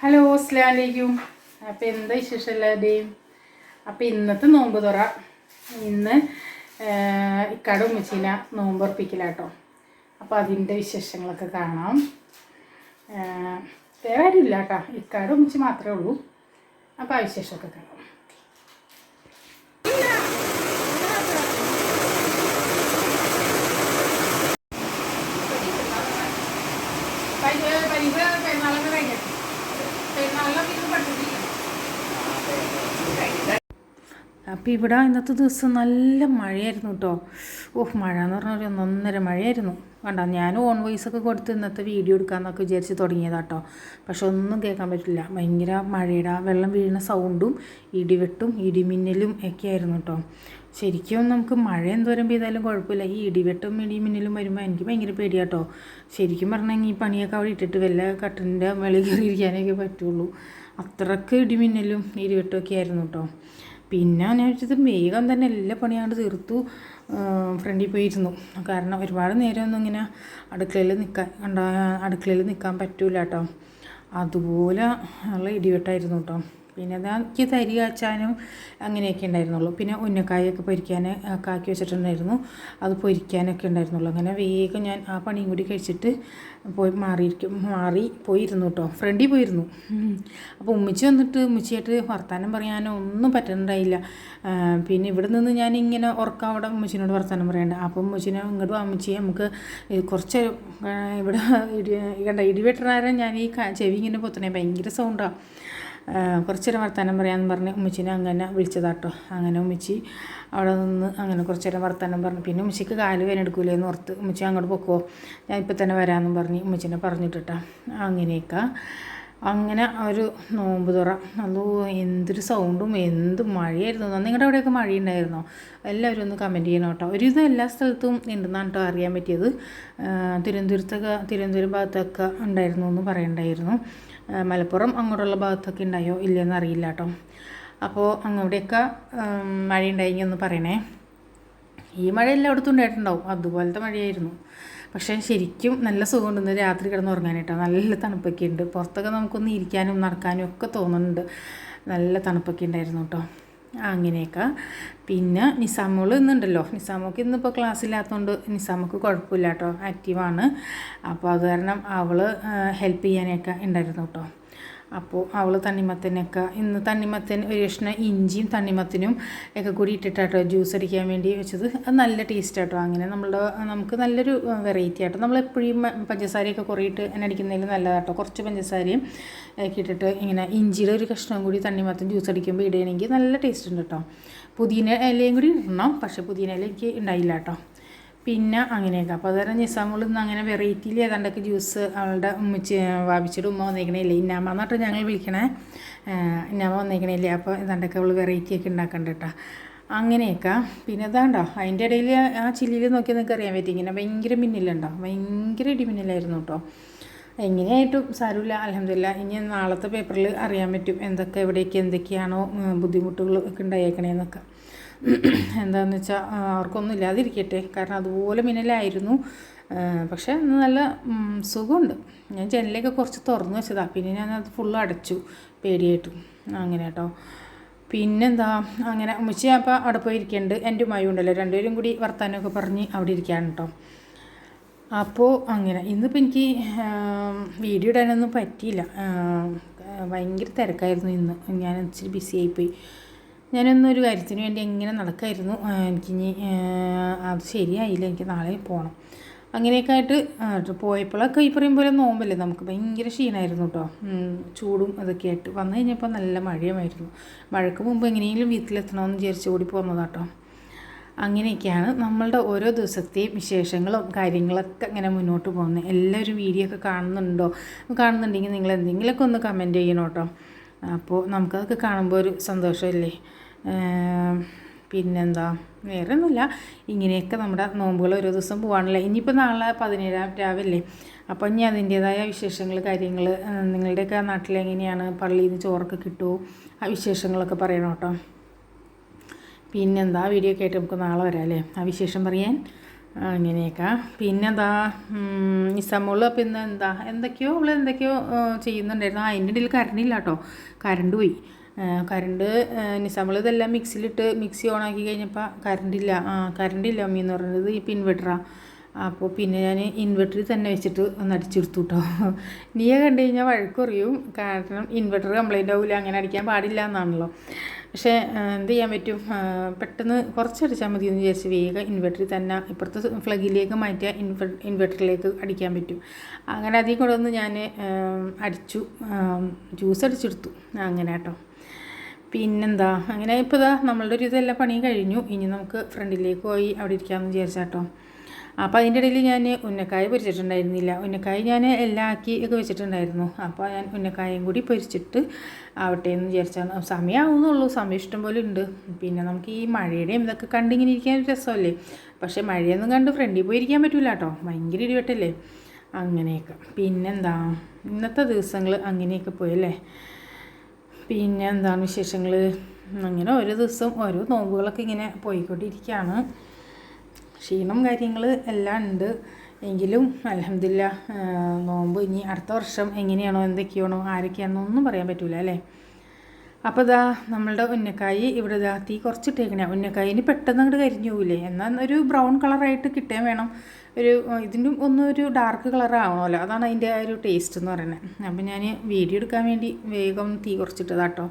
Hello അസ്ലാം വലൈക്കും അപ്പോൾ എന്താ വിശേഷം എല്ലാവരുടെയും അപ്പോൾ ഇന്നത്തെ നോമ്പ് തുറ. ഇന്ന് ഇക്കാട് ഉമ്മച്ചീന നോമ്പ് ഉറപ്പിക്കലാട്ടോ അപ്പോൾ അതിന്റെ വിശേഷങ്ങളൊക്കെ കാണാം. വേറെ ആരുമില്ല കേട്ടോ ഇക്കാട് ഉമ്മച്ചി മാത്രമേ ഉള്ളൂ. അപ്പോൾ ആ വിശേഷമൊക്കെ കാണാം പെരുന്നാളൊക്കെ കഴിഞ്ഞിട്ട് പെരുന്നാളിലൊക്കെ ഇത് പഠിപ്പിക്കണം അപ്പോൾ ഇവിടെ ഇന്നത്തെ ദിവസം നല്ല മഴയായിരുന്നു കേട്ടോ ഓഹ് മഴ എന്ന് പറഞ്ഞാൽ ഒരു ഒന്നൊന്നര മഴയായിരുന്നു. കണ്ടോ ഞാൻ ഓൺ വോയിസ് ഒക്കെ കൊടുത്ത് ഇന്നത്തെ വീഡിയോ എടുക്കാമെന്നൊക്കെ വിചാരിച്ച് തുടങ്ങിയതാട്ടോ പക്ഷെ ഒന്നും കേൾക്കാൻ പറ്റില്ല. ഭയങ്കര മഴയുടെ വെള്ളം വീഴുന്ന സൗണ്ടും ഇടിവെട്ടും ഇടിമിന്നലും ഒക്കെ ആയിരുന്നു കേട്ടോ ശരിക്കും നമുക്ക് മഴ എന്തോരം പെയ്താലും കുഴപ്പമില്ല. ഈ ഇടിവെട്ടും ഇടിമിന്നലും വരുമ്പോൾ എനിക്ക് ഭയങ്കര പേടിയാട്ടോ ശരിക്കും പറഞ്ഞാൽ ഈ പണിയൊക്കെ അവിടെ ഇട്ടിട്ട് വല്ല കട്ടിന്റെ വെളിയിൽ കയറിയിരിക്കാനൊക്കെ പറ്റുള്ളൂ. അത്രയ്ക്ക് ഇടിമിന്നലും ഇടിവെട്ടും ഒക്കെ ആയിരുന്നു കേട്ടോ പിന്നെ ഞാൻ വെച്ചത് വേഗം തന്നെ എല്ലാ പണിയാണ്ട് തീർത്തു ഫ്രണ്ടിൽ പോയിരുന്നു. കാരണം ഒരുപാട് നേരമൊന്നും ഇങ്ങനെ അടുക്കളയിൽ നിൽക്കാൻ കണ്ട അടുക്കളയിൽ നിൽക്കാൻ പറ്റൂല കേട്ടോ അതുപോലെ ഉള്ള ഇടിവെട്ടായിരുന്നു കേട്ടോ പിന്നെ എനിക്ക് തരി കാച്ചാനും അങ്ങനെയൊക്കെ ഉണ്ടായിരുന്നുള്ളൂ. പിന്നെ ഉന്നക്കായൊക്കെ പൊരിക്കാൻ കാക്കി വെച്ചിട്ടുണ്ടായിരുന്നു. അത് പൊരിക്കാനൊക്കെ ഉണ്ടായിരുന്നുള്ളൂ. അങ്ങനെ വേഗം ഞാൻ ആ പണിയും കൂടി കഴിച്ചിട്ട് പോയി മാറിയിരിക്കും. മാറി പോയിരുന്നു കേട്ടോ ഫ്രണ്ടിൽ പോയിരുന്നു. അപ്പോൾ ഉമ്മച്ചി വന്നിട്ട് ഉമ്മച്ചിയായിട്ട് വർത്തമാനം പറയാനോ ഒന്നും പറ്റുന്നുണ്ടായില്ല പിന്നെ ഇവിടെ നിന്ന് ഞാൻ ഇങ്ങനെ ഉറക്കം അവിടെ ഉമ്മച്ചിനോട് വർത്തമാനം പറയണ്ട. അപ്പോൾ ഉമ്മച്ചിനെ ഇങ്ങോട്ട് വാ ഉമ്മച്ചി. നമുക്ക് കുറച്ച് ഇവിടെ ഇടി ഇടിവെട്ടനാരം ഞാൻ ഈ ചെവി ഇങ്ങനെ പൊത്തണേ. ഭയങ്കര സൗണ്ടാണ് കുറച്ച് നേരം വർത്തമാനം പറയാമെന്ന് പറഞ്ഞ് ഉമ്മച്ചിനെ അങ്ങനെ വിളിച്ചതാട്ടോ. അങ്ങനെ ഉമ്മച്ചി അവിടെ നിന്ന് അങ്ങനെ കുറച്ച് നേരം വർത്തമാനം പറഞ്ഞു. പിന്നെ ഉമ്മച്ചിക്ക് കാൽ വേന എടുക്കൂലേന്ന് ഓർത്ത് ഉമ്മച്ചി അങ്ങോട്ട് പൊക്കോ ഞാൻ ഇപ്പം തന്നെ വരാമെന്ന് പറഞ്ഞ് ഉമ്മച്ചിനെ പറഞ്ഞിട്ടാ അങ്ങനെയൊക്കെ. അങ്ങനെ ഒരു നോമ്പ് തുറ. അതോ എന്തൊരു സൗണ്ടും എന്ത് മഴയായിരുന്നു. നിങ്ങളുടെ അവിടെയൊക്കെ മഴ ഉണ്ടായിരുന്നോ എല്ലാവരും ഒന്ന് കമന്റ് ചെയ്യണം കേട്ടോ. ഒരുവിധം എല്ലാ സ്ഥലത്തും ഉണ്ടെന്നാണ് കേട്ടോ അറിയാൻ പറ്റിയത്. തിരുവനന്തപുരത്തൊക്കെ തിരുവനന്തപുരം ഭാഗത്തൊക്കെ ഉണ്ടായിരുന്നു എന്ന് പറയണ്ടായിരുന്നു. മലപ്പുറം അങ്ങോട്ടുള്ള ഭാഗത്തൊക്കെ ഉണ്ടായോ ഇല്ലയെന്ന് അറിയില്ല കേട്ടോ. അപ്പോൾ അങ്ങോട്ടേക്ക് മഴ ഉണ്ടായെങ്കിൽ ഒന്ന് പറയണേ. ഈ മഴ എല്ലായിടത്തും ഉണ്ടായിട്ടുണ്ടാവും. അതുപോലത്തെ മഴയായിരുന്നു. പക്ഷേ ശരിക്കും നല്ല സുഖമുണ്ട് ഇന്ന് രാത്രി കിടന്ന് ഉറങ്ങാനായിട്ടോ. നല്ല തണുപ്പൊക്കെ ഉണ്ട് പുറത്തൊക്കെ നമുക്കൊന്ന് ഇരിക്കാനും നടക്കാനും ഒക്കെ തോന്നുന്നുണ്ട്. നല്ല തണുപ്പൊക്കെ ഉണ്ടായിരുന്നു കേട്ടോ. അങ്ങനെയൊക്കെ. പിന്നെ നിസാമോൾ ഇന്നുണ്ടല്ലോ. നിസാമോക്ക് ഇന്നിപ്പോൾ ക്ലാസ് ഇല്ലാത്തതുകൊണ്ട് നിസാമോക്ക് കുഴപ്പമില്ല കേട്ടോ ആക്റ്റീവാണ് അപ്പോൾ അത് കാരണം അവൾ ഹെൽപ്പ് ചെയ്യാനൊക്കെ ഉണ്ടായിരുന്നു കേട്ടോ അപ്പോൾ അവൾ തണ്ണിമത്തനൊക്കെ ഇന്ന് തണ്ണിമത്തൻ ഒരു കഷ്ണം ഇഞ്ചിയും തണ്ണിമത്തനും ഒക്കെ കൂടി ഇട്ടിട്ടാട്ടോ ജ്യൂസ് അടിക്കാൻ വേണ്ടി വെച്ചത്. അത് നല്ല ടേസ്റ്റ് ആട്ടോ അങ്ങനെ. നമ്മളുടെ നമുക്ക് നല്ലൊരു വെറൈറ്റി ആട്ടോ. നമ്മളെപ്പോഴും പഞ്ചസാരയൊക്കെ കുറേ ഇട്ട് എണ്ണ അടിക്കുന്നതിൽ നല്ലതാട്ടോ. കുറച്ച് പഞ്ചസാരയും ഒക്കെ ഇട്ടിട്ട് ഇങ്ങനെ ഇഞ്ചിയുടെ ഒരു കഷ്ണം കൂടി തണ്ണിമത്തൻ ജ്യൂസ് അടിക്കുമ്പോൾ ഇടുകയാണെങ്കിൽ നല്ല ടേസ്റ്റ് ഉണ്ട് കേട്ടോ പുതിന ഇലയും കൂടി ഇടണം. പക്ഷേ പുതിന ഇല എനിക്ക് ഉണ്ടായില്ല കേട്ടോ പിന്നെ അങ്ങനെയൊക്കെ. അപ്പോൾ അതുകാരണം നിസാമുകളിൽ നിന്ന് അങ്ങനെ വെറൈറ്റിയിൽ ഏതാണ്ടൊക്കെ ജ്യൂസ് അവളുടെ ഉമ്മച്ച് വാപിച്ചിട്ട് ഉമ്മ വന്നേക്കണേല്ലേ? ഇന്നാമ എന്നിട്ട് ഞങ്ങൾ വിളിക്കണേ. ഇന്നാമ വന്നേക്കണേല്ലേ? അപ്പോൾ ഏതാണ്ടൊക്കെ അവൾ വെറൈറ്റി ഒക്കെ ഉണ്ടാക്കണ്ട കേട്ടോ അങ്ങനെയൊക്കെ. പിന്നെ അതാണ്ടോ അതിന്റെ ഇടയിൽ ആ ചില്ലിയിൽ നോക്കി നിങ്ങൾക്ക് അറിയാൻ പറ്റും. ഇങ്ങനെ ഭയങ്കര മിന്നിലുണ്ടോ? ഭയങ്കര ഇടിമിന്നലായിരുന്നു കേട്ടോ എങ്ങനെയായിട്ടും സാരമില്ല. അലഹമില്ല ഇനി നാളത്തെ പേപ്പറിൽ അറിയാൻ പറ്റും. എന്തൊക്കെ എവിടെയൊക്കെ എന്തൊക്കെയാണോ ബുദ്ധിമുട്ടുകൾ ഒക്കെ ഉണ്ടായേക്കണേന്നൊക്കെ. എന്താണെന്ന് വെച്ചാൽ ആർക്കൊന്നും ഇല്ലാതിരിക്കട്ടെ. കാരണം അതുപോലെ മിന്നലായിരുന്നു. പക്ഷേ നല്ല സുഖമുണ്ട്. ഞാൻ ജനലൊക്കെ കുറച്ച് തുറന്നു വെച്ചതാണ് പിന്നെ ഞാൻ അത് ഫുള്ള് അടച്ചു. പേടിയായിട്ട്. അങ്ങനെ കേട്ടോ. പിന്നെന്താ? അങ്ങനെ ഉമ്മച്ചി അപ്പോൾ അവിടെ പോയി ഇരിക്കുന്നുണ്ട് എന്റെ ഉമ്മയും ഉണ്ടല്ലോ. രണ്ടുപേരും കൂടി വർത്താനമൊക്കെ പറഞ്ഞ് അവിടെ ഇരിക്കുകയാണ് കേട്ടോ അപ്പോൾ അങ്ങനെ. ഇന്നിപ്പോൾ എനിക്ക് വീഡിയോ ഇടാനൊന്നും പറ്റിയില്ല. ഭയങ്കര തിരക്കായിരുന്നു ഇന്ന്. ഞാൻ ഇച്ചിരി ബിസി ആയിപ്പോയി. ഞാനൊന്നൊരു കാര്യത്തിന് വേണ്ടി എങ്ങനെ നടക്കായിരുന്നു എനിക്കിനി അത് ശരിയായില്ല എനിക്ക് നാളെ പോകണം അങ്ങനെയൊക്കെ ആയിട്ട് പോയപ്പോഴൊക്കെ ഈ പറയും പോലെ നോമ്പല്ലേ നമുക്ക് ഭയങ്കര ക്ഷീണമായിരുന്നു കേട്ടോ. ചൂടും അതൊക്കെ ആയിട്ട്. വന്നു കഴിഞ്ഞപ്പോൾ നല്ല മഴയുമായിരുന്നു. മഴയ്ക്ക് മുമ്പ് എങ്ങനെയെങ്കിലും വീട്ടിലെത്തണമെന്ന് വിചാരിച്ച് ഓടി പോകുന്നതാട്ടോ അങ്ങനെയൊക്കെയാണ് നമ്മളുടെ ഓരോ ദിവസത്തെയും വിശേഷങ്ങളും കാര്യങ്ങളൊക്കെ ഇങ്ങനെ മുന്നോട്ട് പോകുന്നത്. എല്ലാവരും വീഡിയോ ഒക്കെ കാണുന്നുണ്ടോ? കാണുന്നുണ്ടെങ്കിൽ നിങ്ങൾ എന്തെങ്കിലുമൊക്കെ ഒന്ന് കമന്റ് ചെയ്യണം കേട്ടോ. അപ്പോൾ നമുക്കതൊക്കെ കാണുമ്പോൾ ഒരു സന്തോഷമല്ലേ? പിന്നെന്താ? വേറെ ഒന്നുമില്ല ഇങ്ങനെയൊക്കെ നമ്മുടെ നോമ്പുകൾ ഓരോ ദിവസം പോകാണല്ലേ ഇനിയിപ്പോൾ നാളെ പതിനേഴാം രാവിലെ. അപ്പോൾ ഇനി അതിന്റേതായ വിശേഷങ്ങൾ കാര്യങ്ങൾ നിങ്ങളുടെയൊക്കെ നാട്ടിലെങ്ങനെയാണ് പള്ളിയിൽ നിന്ന് ചോറൊക്കെ കിട്ടുമോ? ആ വിശേഷങ്ങളൊക്കെ പറയണം കേട്ടോ. പിന്നെന്താ? വീഡിയോ കേട്ട് നമുക്ക് നാളെ വരാം അല്ലേ? ആ വിശേഷം പറയാൻ അങ്ങനെയൊക്കെ. പിന്നെന്താ നിസാമോൾ പിന്നെ എന്താ എന്തൊക്കെയോ അവൾ എന്തൊക്കെയോ ചെയ്യുന്നുണ്ടായിരുന്നു. ആ അതിന്റെ ഇടയിൽ കറണ്ട് കേട്ടോ കറണ്ട് പോയി കരണ്ട് നിസാമോൾ ഇതെല്ലാം മിക്സിയിലിട്ട് മിക്സി ഓണാക്കി കഴിഞ്ഞപ്പോൾ കരണ്ടില്ല. ആ കരണ്ടില്ല അമ്മീന്ന് പറഞ്ഞത് ഈ ഇൻവെർട്ടറാണ് അപ്പോൾ പിന്നെ ഞാൻ ഇൻവെർട്ടറിൽ തന്നെ വെച്ചിട്ട് ഒന്ന് അടിച്ചെടുത്തു കേട്ടോ നീയെ കണ്ടു കഴിഞ്ഞാൽ വഴക്കുറിയും. കാരണം ഇൻവെർട്ടർ കംപ്ലൈന്റ് ആവില്ല അങ്ങനെ അടിക്കാൻ പാടില്ല എന്നാണല്ലോ. പക്ഷേ എന്ത് ചെയ്യാൻ പറ്റും? പെട്ടെന്ന് കുറച്ച് അടിച്ചാൽ മതി എന്ന് വിചാരിച്ച് വേഗം ഇൻവെർട്ടറിൽ തന്നെ ഇപ്പുറത്തെ ഫ്ലഗിലേക്ക് മാറ്റിയാൽ ഇൻവെർ ഇൻവെർട്ടറിലേക്ക് അടിക്കാൻ പറ്റും. അങ്ങനെ അതിൽ കൂടെ ഒന്ന് ഞാൻ അടിച്ചു. ജ്യൂസ് അടിച്ചെടുത്തു. അങ്ങനെ കേട്ടോ. പിന്നെന്താ? അങ്ങനെ ഇപ്പോൾ ഇതാ നമ്മളുടെ ഒരു ഇതെല്ലാം പണി കഴിഞ്ഞു. ഇനി നമുക്ക് ഫ്രണ്ടിലേക്ക് പോയി അവിടെ ഇരിക്കാമെന്ന് വിചാരിച്ചാട്ടോ. അപ്പോൾ അതിന്റെ ഇടയിൽ ഞാൻ ഉന്നക്കായ പൊരിച്ചിട്ടുണ്ടായിരുന്നില്ല. ഉന്നക്കായ ഞാൻ എല്ലാം ആക്കി ഒക്കെ വെച്ചിട്ടുണ്ടായിരുന്നു. അപ്പോൾ ഞാൻ ഉന്നക്കായും കൂടി പൊരിച്ചിട്ട് ആവട്ടെ എന്ന് വിചാരിച്ചാണ്. സമയമാവുന്നുള്ളൂ സമയം ഇഷ്ടം പോലെ ഉണ്ട്. പിന്നെ നമുക്ക് ഈ മഴയുടെയും ഇതൊക്കെ കണ്ടിങ്ങനെ ഇരിക്കാൻ രസമല്ലേ? പക്ഷേ മഴയൊന്നും കണ്ട് ഫ്രണ്ടിൽ പോയി ഇരിക്കാൻ പറ്റില്ല കേട്ടോ. ഭയങ്കര ഇടിവെട്ടല്ലേ? അങ്ങനെയൊക്കെ. പിന്നെന്താ? ഇന്നത്തെ ദിവസങ്ങൾ അങ്ങനെയൊക്കെ പോയല്ലേ പിന്നെ എന്താണ് വിശേഷങ്ങൾ? അങ്ങനെ ഓരോ ദിവസം ഓരോ നോമ്പുകളൊക്കെ ഇങ്ങനെ പോയിക്കൊണ്ടിരിക്കുകയാണ്. ക്ഷീണം കാര്യങ്ങൾ എല്ലാം ഉണ്ട്. എങ്കിലും അലഹമില്ല നോമ്പ് ഇനി അടുത്ത വർഷം എങ്ങനെയാണോ എന്തൊക്കെയാണോ ആരൊക്കെയാണോ ഒന്നും പറയാൻ പറ്റില്ല അല്ലേ? അപ്പോൾ ഇതാ നമ്മളുടെ ഉന്നക്കായി ഇവിടെ ഇതാ തീ കുറച്ചിട്ടേക്കണേ. ഉന്നക്കായി ഇനി പെട്ടെന്ന് അങ്ങോട്ട് കരിഞ്ഞു പോകില്ലേ എന്നാൽ ഒരു ബ്രൗൺ കളറായിട്ട് കിട്ടാൻ വേണം. ഒരു ഇതിന്റെ ഒന്നും ഒരു ഡാർക്ക് കളർ ആവണമല്ലോ അതാണ് അതിന്റെ ഒരു ടേസ്റ്റ് എന്ന് പറയുന്നത്. അപ്പം ഞാൻ വീഡിയോ എടുക്കാൻ വേണ്ടി വേഗം തീ കുറച്ചിട്ടതാട്ടോ.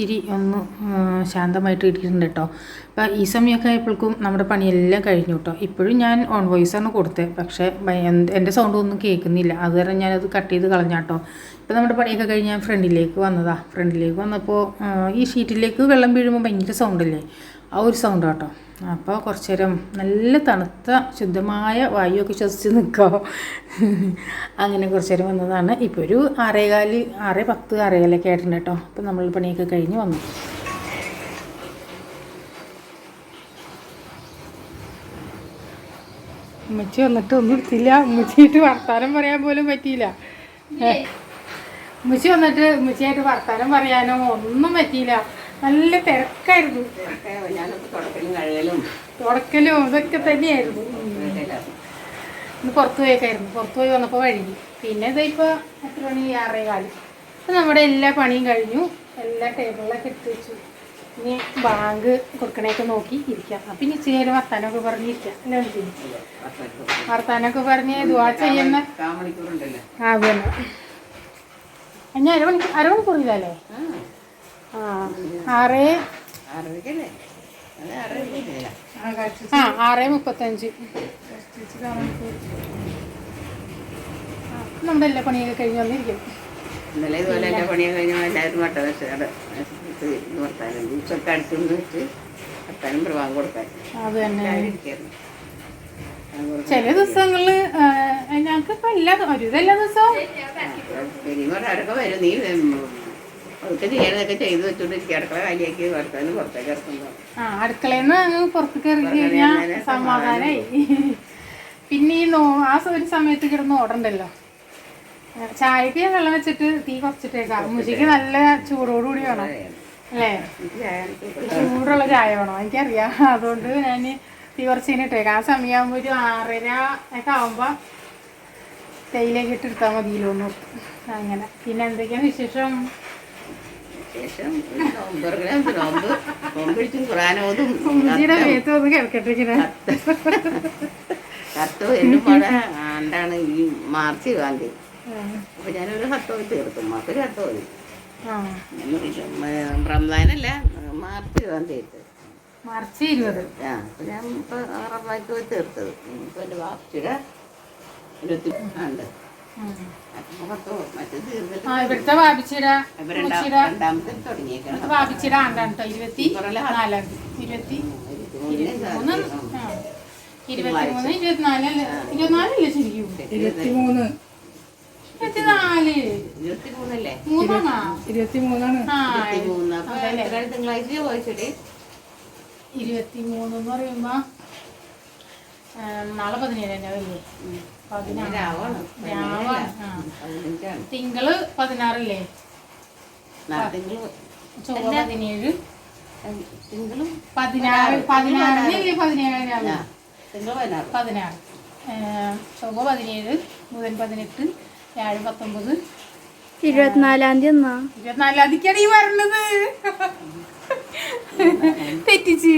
ഇച്ചിരി ഒന്ന് ശാന്തമായിട്ട് ഇരിക്കുന്നുണ്ട് കേട്ടോ. അപ്പോൾ ഈ സമയമൊക്കെ ആയപ്പോഴേക്കും നമ്മുടെ പണിയെല്ലാം കഴിഞ്ഞു കേട്ടോ. ഇപ്പോഴും ഞാൻ ഓൺ വോയിസാണ് കൊടുത്തത് പക്ഷേ എന്റെ സൗണ്ട് ഒന്നും കേൾക്കുന്നില്ല. അതുവരെ ഞാനത് കട്ട് ചെയ്ത് കളഞ്ഞാട്ടോ ഇപ്പോൾ നമ്മുടെ പണിയൊക്കെ കഴിഞ്ഞ് ഞാൻ ഫ്രണ്ടിലേക്ക് വന്നതാ. ഫ്രണ്ടിലേക്ക് വന്നപ്പോൾ ഈ ഷീറ്റിലേക്ക് വെള്ളം വീഴുമ്പോൾ ഭയങ്കര സൗണ്ടല്ലേ ആ ഒരു സൗണ്ട് കേട്ടോ. അപ്പോൾ കുറച്ച് നേരം നല്ല തണുത്ത ശുദ്ധമായ വായുവൊക്കെ ശ്വസിച്ച് നിൽക്കുക അങ്ങനെ കുറച്ച് നേരം വന്നതാണ്. ഇപ്പോൾ ഒരു ആറേകാൽ ആറ് പത്ത് ആറേകാലൊക്കെ ആയിട്ടുണ്ട് കേട്ടോ. അപ്പോൾ നമ്മൾ പണിയൊക്കെ കഴിഞ്ഞ് വന്നു. ഉമ്മച്ചി വന്നിട്ട് ഒന്നും എടുത്തില്ല. ഉമ്മച്ചിയിട്ട് വർത്താനം പറയാൻ പോലും പറ്റിയില്ല. ഉമ്മച്ചി വന്നിട്ട് ഉമ്മച്ചിയായിട്ട് വർത്താനം പറയാനോ ഒന്നും പറ്റിയില്ല. നല്ല തിരക്കായിരുന്നു. തുടക്കലും ഇതൊക്കെ തന്നെയായിരുന്നു. ഇന്ന് പുറത്തു പോയേക്കായിരുന്നു. പുറത്തു പോയി വന്നപ്പോൾ വഴുകി. പിന്നെ ഇതിപ്പോൾ എത്ര മണി? ആറേ കാലം. ഇപ്പം നമ്മുടെ എല്ലാ പണിയും കഴിഞ്ഞു. എല്ലാ ടേബിളിലൊക്കെ എടുത്ത് വെച്ചു. ഇനി ബാങ്ക് കൊടുക്കണേക്കെ നോക്കി ഇരിക്കാം. അപ്പം ഇനി ഇച്ചിരി നേരം വർത്താനമൊക്കെ പറഞ്ഞിരിക്കാം? വർത്താനമൊക്കെ പറഞ്ഞ് ദുവാ ചെയ്യുന്ന ആ അതന്നെ ഞാൻ അരമണിക്കൂർ അരമണിക്കൂറില്ലല്ലേ ആറ്? ആ ആറ് മുപ്പത്തഞ്ച്. നമ്മുടെ എല്ലാ പണിയൊക്കെ കഴിഞ്ഞ് വന്നിരിക്കും. ഇന്നലെ ഇതുപോലെ എന്റെ പണിയൊക്കെ കഴിഞ്ഞാൽ എല്ലാവരും വട്ട വെച്ച് അവിടെ വർത്താനം ജ്യൂസൊക്കെ അടിച്ചുകൊണ്ട് വെച്ച് വർത്താനം പ്രഭാവം കൊടുക്കാൻ. അത് തന്നെ. ചില ദിവസങ്ങൾ ഞങ്ങൾക്ക് ഇപ്പൊ എല്ലാ ഒരു എല്ലാ ദിവസവും? വരും. നീ അതൊക്കെ ചെയ്യാനൊക്കെ ചെയ്ത് വെച്ചോണ്ടിരിക്കുക അടുക്കള കാലിയാക്കി വർത്താനം പുറത്തേക്ക് ഇറക്കുമ്പോൾ ആ അടുക്കളയിൽ നിന്ന് പുറത്തേക്ക് ഇറങ്ങി കഴിഞ്ഞാൽ സമാധാനായി. പിന്നെ ഈ നോ ആ ഒരു സമയത്ത് കിടന്ന് ഓടണ്ടല്ലോ. ചായക്ക് വെള്ളം വെച്ചിട്ട് തീ കുറച്ചിട്ടേക്കാം. മുജിക്ക് നല്ല ചൂടോടുകൂടി വേണം. അല്ലേ? ചൂടുള്ള ചായ വേണം? എനിക്കറിയാം. അതുകൊണ്ട് ഞാൻ തീ കുറച്ചിങ്ങനെ ഇട്ടേക്കാം ആ സമയമാകുമ്പോൾ ഒരു ആറര ഒക്കെ ആകുമ്പോൾ തേയിലേക്ക് ഇട്ടെടുത്താൽ മതിയല്ലോ ഒന്ന്. അങ്ങനെ. പിന്നെ എന്തൊക്കെയാണ് വിശേഷം? ശേഷം തുറക്കലും നോമ്പ് നോമ്പ് പിടിച്ചും ഖുറാനോതും ഇങ്ങനെ കത്ത്. എന്നും മഴ എന്താണ് ഈ മാർച്ച് ഇരുപതാം തീയതി. അപ്പൊ ഞാനൊരു കത്ത് തീർത്തു. മാക്കൊരു കത്ത് മതി ആ. റംസാനല്ല മാർച്ച് ഇരുപതാം തീയതി മാർച്ച് ഇരുപത്. ആ അപ്പൊ ഞാൻ ഇപ്പൊ പോയി തീർത്തത്. ഇപ്പൊ എന്റെ വാപ്പിയുടെ ഇരുപത്തി ഉണ്ട്. ഇവിടുത്തെ തുടങ്ങിയേക്കണം. വാപിച്ചിട ആണ്ടാണ് കേട്ടോ ഇരുപത്തി നാലാം ഇരുപത്തി ഇരുപത്തിമൂന്ന് ഇരുപത്തിമൂന്ന് ഇരുപത്തിനാല് ഇരുപത്തിനാലല്ലേ ശരിക്കും? ഇരുപത്തിമൂന്ന്. ഇരുപത്തിനാല്. മൂന്നാണോ? ഇരുപത്തിമൂന്നാണ്. ഇരുപത്തിമൂന്ന്. തിങ്കളാഴ്ച എന്ന് പറയുമ്പോ നാളെ പതിനേഴ് തന്നെ വലിയ തിങ്കൾ പതിനാറില്ലേ? പതിനേഴ്. തിങ്കളും പതിനാറ് പതിനാറിനല്ലേ പതിനാറ്. ചൊവ്വ പതിനേഴ് ബുധൻ പതിനെട്ട് വ്യാഴം പത്തൊമ്പത്. ഇരുപത്തിനാലാം തീയതി എന്നാ? ഇരുപത്തിനാലാം തീയതിക്കാണ് ഈ വരണത് തെറ്റിച്ച്.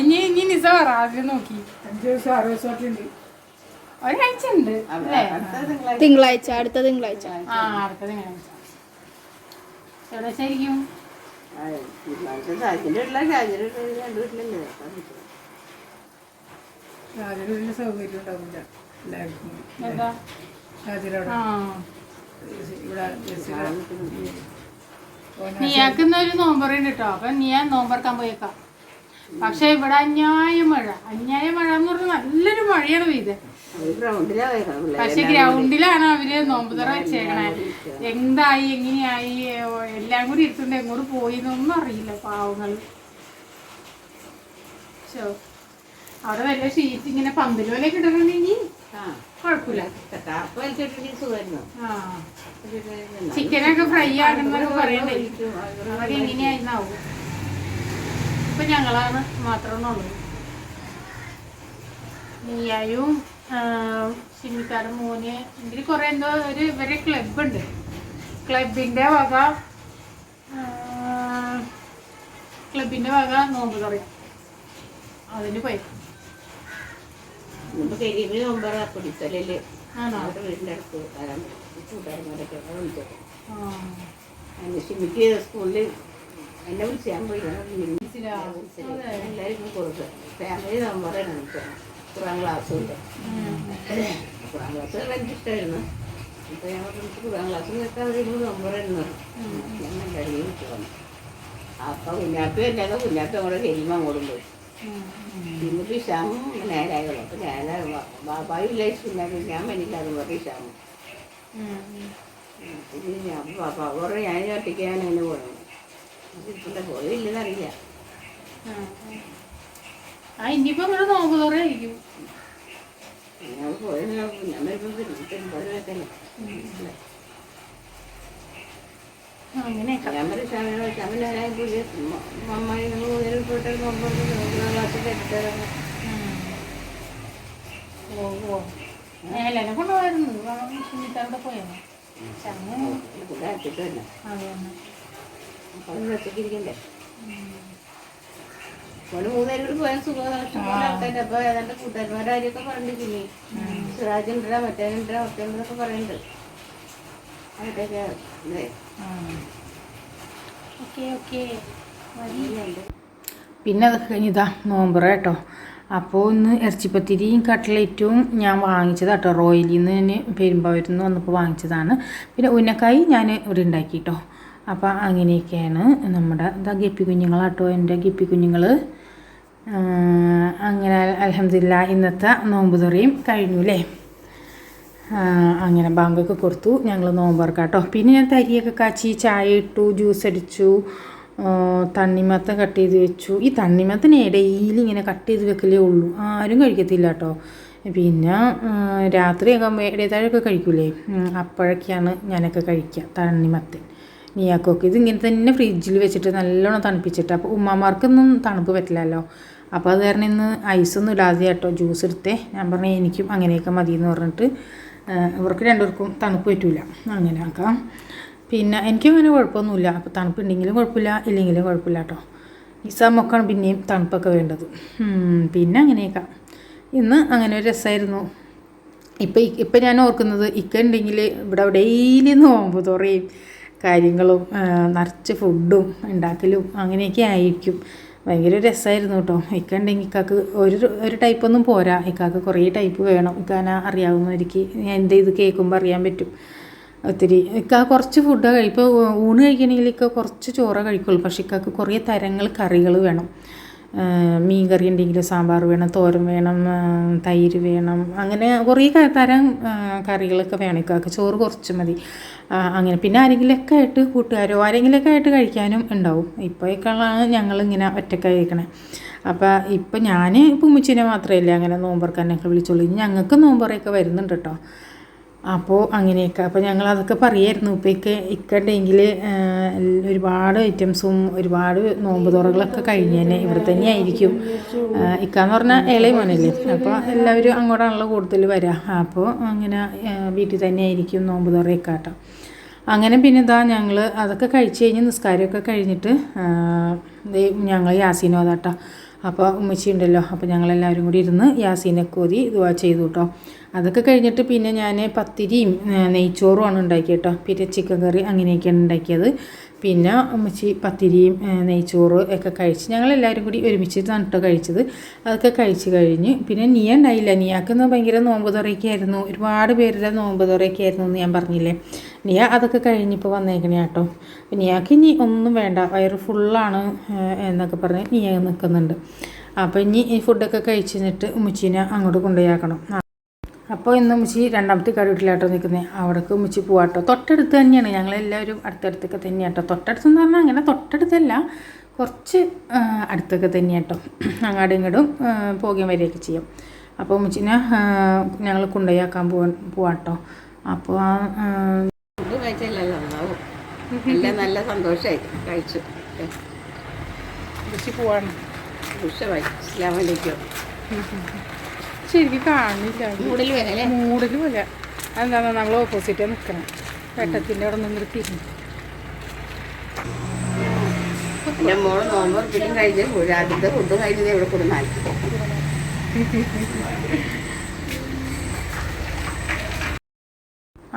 ഇനി ഇനി നിസ പറ ആദ്യം നോക്കി. അഞ്ച് ദിവസം ആറ് ദിവസമൊക്കെ ഉണ്ട്. ഒരാഴ്ച ഉണ്ട് അല്ലേ? അടുത്ത തിങ്കളാഴ്ച. തിങ്കളാഴ്ച അടുത്ത തിങ്കളാഴ്ച. ആ അടുത്തത് ഒരു എവിടെ ശരിക്കും? സൗകര്യം ഉണ്ടാവില്ല. എല്ലാവർക്കും. ഇവിടെ ബസ്സിൽ ഒരു നോമ്പറുണ്ട് കേട്ടോ അപ്പൊ നീ ആ നോമ്പറക്കാൻ പോയേക്കാം. പക്ഷെ ഇവിടെ അന്യായ മഴ അന്യായ മഴ എന്ന് പറഞ്ഞാൽ നല്ലൊരു മഴയാണ് പെയ്ത് പക്ഷെ ഗ്രൗണ്ടിലാണ് അവർ നോമ്പുതറ തുറ വെച്ചേക്കണേ എന്തായി എങ്ങനെയായി എല്ലാം കൂടി ഇരുത്തുണ്ട് എങ്ങോട്ട് പോയി എന്നൊന്നും അറിയില്ല പാവങ്ങൾ. അവിടെ വല്ല ഷീറ്റ് ഇങ്ങനെ പന്തൽ പോലെ കുഴപ്പമില്ല ആ ചിക്കനൊക്കെ ഫ്രൈ ആകുന്നൊക്കെ പറയണ്ടേ അതെങ്ങനെയായിരുന്നാവും ഇപ്പൊ ഞങ്ങളാണ് മാത്രമേ ഉള്ളൂ. നീയായും സിമിക്കാരൻ മോന് ഇതിൽ കുറെ എന്തോ ഒരു ഇവരെ ക്ലബുണ്ട് ക്ലബിന്റെ വക ക്ലബിന്റെ വക നോമ്പ് തുറയും. അതിന് പോയി. ഷിമിക്ക് സ്കൂളിൽ എന്നെ വിളിച്ച് ഞാൻ പോയി ഞാൻ. എല്ലാവർക്കും കൊടുക്കുക ഫാമിലി നമ്പറാണ് കുറാം ക്ലാസ്സുണ്ട്. കുറാം ക്ലാസ് എനിക്ക് ഇഷ്ടമായിരുന്നു അപ്പോൾ ഞാൻ പറഞ്ഞു കുറാൻ ക്ലാസ് കേൾക്കാൻ ഒരു നമ്പറായിരുന്നു ഞാൻ എല്ലാവരെയും വിളിച്ചു വന്നു അപ്പോൾ കുഞ്ഞാപ്പി അല്ലാതെ കുഞ്ഞാപ്പി അങ്ങോട്ട് കരിമ അങ്ങോട്ടും പോയി. ഉം. ഇഷാമും നേരായുള്ളൂ അപ്പോൾ ഞാൻ ബാബായും ഇല്ല കുഞ്ഞാപ്പി ഞാൻ. പിന്നെ ഞാൻ പറഞ്ഞു ഞാൻ ഒറ്റയ്ക്ക് ഞാൻ അതിന് പോയത് പോയില്ലെന്നറിയില്ല ആ, ആ. ആ ഇനിയിപ്പോ ഇവിടെ നോമ്പ് തുറയായിരിക്കും. ഞാൻ പോയ ഞാൻ അങ്ങനെയൊക്കെ. പറയും പുതിയ അമ്മായി മുതൽ പോയിട്ട് ഓ ഓ. എല്ലാവരും കൊണ്ടുപോയിരുന്നു സുനിത്താവിടെ പോയാണ് തന്നെ അത് ഒറ്റയ്ക്ക് ഇരിക്കണ്ടേ പോയാൽ ഏതാണ്ട് കൂട്ടുകാരന്മാരുടെ കാര്യമൊക്കെ ഉണ്ടോ മറ്റേ ഉണ്ടോ മറ്റേ ഉണ്ടെന്നൊക്കെ പറയുന്നുണ്ട് ഓക്കെ ഓക്കെ. പിന്നെ അത് കഴിഞ്ഞതാ നോമ്പറ കേട്ടോ. അപ്പോൾ ഇന്ന് ഇറച്ചിപ്പത്തിരിയും കട്ട്ലറ്റും ഞാൻ വാങ്ങിച്ചതാ കേട്ടോ. റോയലിൽ നിന്ന് ഞാൻ പെരുമ്പാവൂരിൽ നിന്ന് വന്നപ്പോൾ വാങ്ങിച്ചതാണ്. പിന്നെ ഉന്നക്കായി ഞാൻ ഇവിടെ ഉണ്ടാക്കി കേട്ടോ അപ്പോൾ അങ്ങനെയൊക്കെയാണ് നമ്മുടെ ഇതാ ഗപ്പി കുഞ്ഞുങ്ങളാട്ടോ എന്റെ ഗപ്പി കുഞ്ഞുങ്ങൾ അങ്ങനെ അലഹമില്ല ഇന്നത്തെ നോമ്പ് തുറയും കഴിഞ്ഞു അല്ലേ അങ്ങനെ ബാങ്കൊക്കെ കൊടുത്തു ഞങ്ങൾ നോമ്പറക്കാം കേട്ടോ പിന്നെ ഞാൻ തരിയൊക്കെ കാച്ചി ചായ ഇട്ടു ജ്യൂസ് അടിച്ചു തണ്ണിമത്ത കട്ട് ചെയ്ത് വെച്ചു. ഈ തണ്ണിമത്തനെ ഡെയിലി ഇങ്ങനെ കട്ട് ചെയ്ത് വെക്കലേ ഉള്ളൂ ആരും കഴിക്കത്തില്ല കേട്ടോ പിന്നെ രാത്രിയൊക്കെ ആകുമ്പോൾ ഇടയത്താഴമൊക്കെ കഴിക്കൂലേ? അപ്പോഴൊക്കെയാണ് ഞാനൊക്കെ കഴിക്കുക തണ്ണിമത്തൻ. നീയാക്കൊക്കെ ഇത് ഇങ്ങനെ തന്നെ ഫ്രിഡ്ജിൽ വെച്ചിട്ട് നല്ലോണം തണുപ്പിച്ചിട്ട്. അപ്പോൾ ഉമ്മമാർക്കൊന്നും തണുപ്പ് പറ്റില്ലല്ലോ. അപ്പോൾ അത് കാരണം ഇന്ന് ഐസൊന്നും ഇടാതെ കേട്ടോ ജ്യൂസ് എടുത്തേ. ഞാൻ പറഞ്ഞു എനിക്കും അങ്ങനെയൊക്കെ മതി എന്ന് പറഞ്ഞിട്ട് ഇവർക്ക് രണ്ടുപേർക്കും തണുപ്പ് പറ്റില്ല അങ്ങനെ ആക്കാം. പിന്നെ എനിക്കും അങ്ങനെ കുഴപ്പമൊന്നുമില്ല. അപ്പോൾ തണുപ്പുണ്ടെങ്കിലും കുഴപ്പമില്ല ഇല്ലെങ്കിലും കുഴപ്പമില്ല കേട്ടോ നിസാമൊക്കെയാണ് പിന്നെയും തണുപ്പൊക്കെ വേണ്ടത്. പിന്നെ അങ്ങനെയൊക്കെ. ഇന്ന് അങ്ങനെ ഒരു രസമായിരുന്നു ഇപ്പം ഇപ്പം ഞാൻ ഓർക്കുന്നത് ഇക്ക ഉണ്ടെങ്കിൽ ഇവിടെ ഡെയിലി നോമ്പ് തുറയും. കാര്യങ്ങളും നിറച്ച് ഫുഡും ഉണ്ടാക്കലും അങ്ങനെയൊക്കെ ആയിരിക്കും. ഭയങ്കര രസമായിരുന്നു കേട്ടോ ഇക്ക ഉണ്ടെങ്കിൽ ഇക്കാക്ക് ഒരു ഒരു ടൈപ്പൊന്നും പോരാ. ഇക്കാക്ക് കുറേ ടൈപ്പ് വേണം. ഇക്കാന അറിയാവുന്നവർക്ക് ഞാൻ എന്ത് ഇത് കേൾക്കുമ്പോൾ അറിയാൻ പറ്റും. ഒത്തിരി. ഇക്ക കുറച്ച് ഫുഡ് കഴിക്കും ഇപ്പോൾ ഊണ് കഴിക്കണമെങ്കിൽ ഇക്ക കുറച്ച് ചോറ് കഴിക്കുള്ളൂ. പക്ഷേ ഇക്കാക്ക് കുറേ തരങ്ങൾ കറികൾ വേണം. മീൻ കറി ഉണ്ടെങ്കിൽ സാമ്പാർ വേണം തോരൻ വേണം തൈര് വേണം അങ്ങനെ കുറേ തരം കറികളൊക്കെ വേണം ഇക്കാക്ക്. ചോറ് കുറച്ച് മതി. അങ്ങനെ പിന്നെ ആരെങ്കിലുമൊക്കെ ആയിട്ട് കൂട്ടുകാരോ ആരെങ്കിലുമൊക്കെ ആയിട്ട് കഴിക്കാനും ഉണ്ടാവും. ഇപ്പോഴേക്കാളാണ് ഞങ്ങളിങ്ങനെ ഒറ്റയ്ക്ക് കഴിക്കണേ. അപ്പോൾ ഇപ്പം ഞാൻ ഇപ്പം ഉമ്മച്ചിനെ മാത്രമല്ല അങ്ങനെ നോമ്പറക്കാനൊക്കെ വിളിച്ചോളൂ ഞങ്ങൾക്ക് നോമ്പറയൊക്കെ വരുന്നുണ്ട് കേട്ടോ. അപ്പോൾ അങ്ങനെയൊക്കെ. അപ്പോൾ ഞങ്ങൾ അതൊക്കെ പറയായിരുന്നു ഇക്കണ്ടെങ്കിൽ ഒരുപാട് ഐറ്റംസും ഒരുപാട് നോമ്പ് തുറകളൊക്കെ കഴിഞ്ഞ് തന്നെ ഇവിടെ തന്നെ ആയിരിക്കും. ഇക്കാന്ന് പറഞ്ഞാൽ ഇളയ മോനല്ലേ. അപ്പോൾ എല്ലാവരും അങ്ങോട്ടാണല്ലോ കൂടുതൽ വരിക അപ്പോൾ അങ്ങനെ വീട്ടിൽ തന്നെ ആയിരിക്കും നോമ്പ് തുറയൊക്കെ അങ്ങനെ പിന്നെ ഇതാ ഞങ്ങൾ അതൊക്കെ കഴിച്ച് കഴിഞ്ഞ് നിസ്കാരമൊക്കെ കഴിഞ്ഞിട്ട് ഞങ്ങൾ യാസീനോ അതാട്ടോ. അപ്പോൾ ഉമ്മച്ചി ഉണ്ടല്ലോ അപ്പോൾ ഞങ്ങളെല്ലാവരും കൂടി ഇരുന്ന് യാസീനെ കോതി ഇതുവാ ചെയ്തു കേട്ടോ അതൊക്കെ കഴിഞ്ഞിട്ട് പിന്നെ ഞാൻ പത്തിരിയും നെയ്ച്ചോറും നെയ്ച്ചോറുമാണ് ഉണ്ടാക്കിയത് കേട്ടോ പിന്നെ ചിക്കൻ കറി അങ്ങനെയൊക്കെയാണ് ഉണ്ടാക്കിയത്. പിന്നെ ഉമ്മച്ചി പത്തിരിയും നെയ്ച്ചോറ് ഒക്കെ കഴിച്ച് ഞങ്ങളെല്ലാവരും കൂടി ഒരുമിച്ച് കേട്ടോ കഴിച്ചത്. അതൊക്കെ കഴിച്ച് കഴിഞ്ഞ് പിന്നെ നിയ ഉണ്ടായില്ല. നീയാക്കുന്ന ഭയങ്കര നോമ്പ് തുറയൊക്കെ ആയിരുന്നു. ഒരുപാട് പേരുടെ നോമ്പ് തുറയൊക്കെ ആയിരുന്നു എന്ന് ഞാൻ പറഞ്ഞില്ലേ. നിയ അതൊക്കെ കഴിഞ്ഞിപ്പോൾ വന്നേക്കണേ കേട്ടോ. നിയാക്ക് ഇനി ഒന്നും വേണ്ട. വയറ് ഫുള്ളാണ് എന്നൊക്കെ പറഞ്ഞ് നിയ നിൽക്കുന്നുണ്ട് അപ്പോൾ ഇനി ഈ ഫുഡൊക്കെ കഴിച്ചിരുന്നിട്ട് ഉമ്മച്ചീനെ അങ്ങോട്ട് കൊണ്ടുപോയാക്കണം. അപ്പോൾ ഇന്ന് ഉമ്മച്ചി രണ്ടാമത്തെ കറി വീട്ടിലാട്ടോ നിൽക്കുന്നത് അവിടേക്ക് ഉമ്മച്ചി പോവാട്ടോ. തൊട്ടടുത്ത് തന്നെയാണ്. ഞങ്ങളെല്ലാവരും അടുത്തടുത്തൊക്കെ തന്നെയാട്ടോ. തൊട്ടടുത്തെന്ന് പറഞ്ഞാൽ അങ്ങനെ തൊട്ടടുത്തല്ല. കുറച്ച് അടുത്തൊക്കെ തന്നെയാട്ടോ. അങ്ങാടും ഇങ്ങോട്ടും പോകുകയും വരികയൊക്കെ ചെയ്യും. അപ്പോൾ ഉമ്മച്ചിനെ ഞങ്ങൾ കൊണ്ടുപോയാക്കാൻ പോവാട്ടോ. അപ്പോൾ ആ, കഴിച്ചില്ലല്ലോ ഉണ്ടാവും. എല്ലാം നല്ല സന്തോഷമായി കഴിച്ചു. കൃഷി പോവാണ്. ദുഷമായി ഇസ്ലാമിലേക്കോ ശരിക്കും കാണില്ല മൂടൽ പോലെ അതെന്താ നമ്മൾ ഓപ്പോസിറ്റ് നിൽക്കണം വെട്ടത്തിന്റെ അവിടെ നിന്നിരുത്തിയിരുന്നു എന്റെ മോൾ നോമ്പ് പിന്നെ കഴിഞ്ഞ് രാത്രിത്തെ ഫുഡ് കഴിഞ്ഞത് ഇവിടെ കൊടുന്നാൽ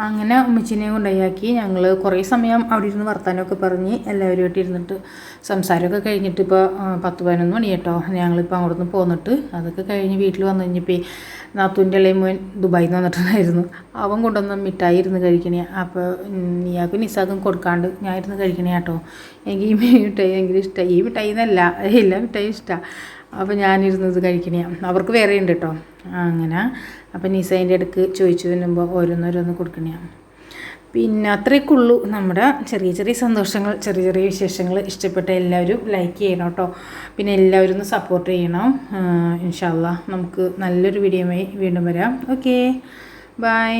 അങ്ങനെ ഉമ്മച്ചിനെയും കൊണ്ടുപോയാക്കി ഞങ്ങൾ കുറേ സമയം അവിടെ ഇരുന്ന് വർത്താനമൊക്കെ പറഞ്ഞ് എല്ലാവരുമായിട്ട് ഇരുന്നിട്ട് സംസാരമൊക്കെ കഴിഞ്ഞിട്ട് ഇപ്പോൾ പത്ത് പതിനൊന്ന് മണി കേട്ടോ ഞങ്ങളിപ്പോൾ അങ്ങോട്ട് നിന്ന് പോന്നിട്ട് അതൊക്കെ കഴിഞ്ഞ് വീട്ടിൽ വന്നു കഴിഞ്ഞപ്പോൾ നാത്തൂന്റെ ഇളയ മോൻ ദുബായിൽ നിന്ന് വന്നിട്ടുണ്ടായിരുന്നു. അവൻ കൊണ്ടുവന്ന മിഠായി ഇരുന്ന് കഴിക്കണേ. അപ്പോൾ നീയാക്കും നിസാക്കും കൊടുക്കാണ്ട് ഞാൻ ഇരുന്ന് കഴിക്കണേ കേട്ടോ. എനിക്ക് ഈ മിഠായി ഭയങ്കര ഇഷ്ടമായി ഈ മിഠായി എന്നല്ല എല്ലാ മിഠായി ഇഷ്ടമാണ് അപ്പോൾ ഞാനിരുന്നത് കഴിക്കണേ. അവർക്ക് വേറെ ഉണ്ട് കേട്ടോ. അങ്ങനെ അപ്പം നിസൈന്റെ അടുക്ക് ചോദിച്ചു വരുമ്പോൾ ഓരോന്നോരോന്ന് കൊടുക്കണേ പിന്നെ അത്രയൊക്കെ ഉള്ളൂ നമ്മുടെ ചെറിയ ചെറിയ സന്തോഷങ്ങൾ ചെറിയ ചെറിയ വിശേഷങ്ങൾ ഇഷ്ടപ്പെട്ട എല്ലാവരും ലൈക്ക് ചെയ്യണം കേട്ടോ പിന്നെ എല്ലാവരും ഒന്ന് സപ്പോർട്ട് ചെയ്യണം. ഇൻഷാല്ല നമുക്ക് നല്ലൊരു വീഡിയോയുമായി വീണ്ടും വരാം. Okay bye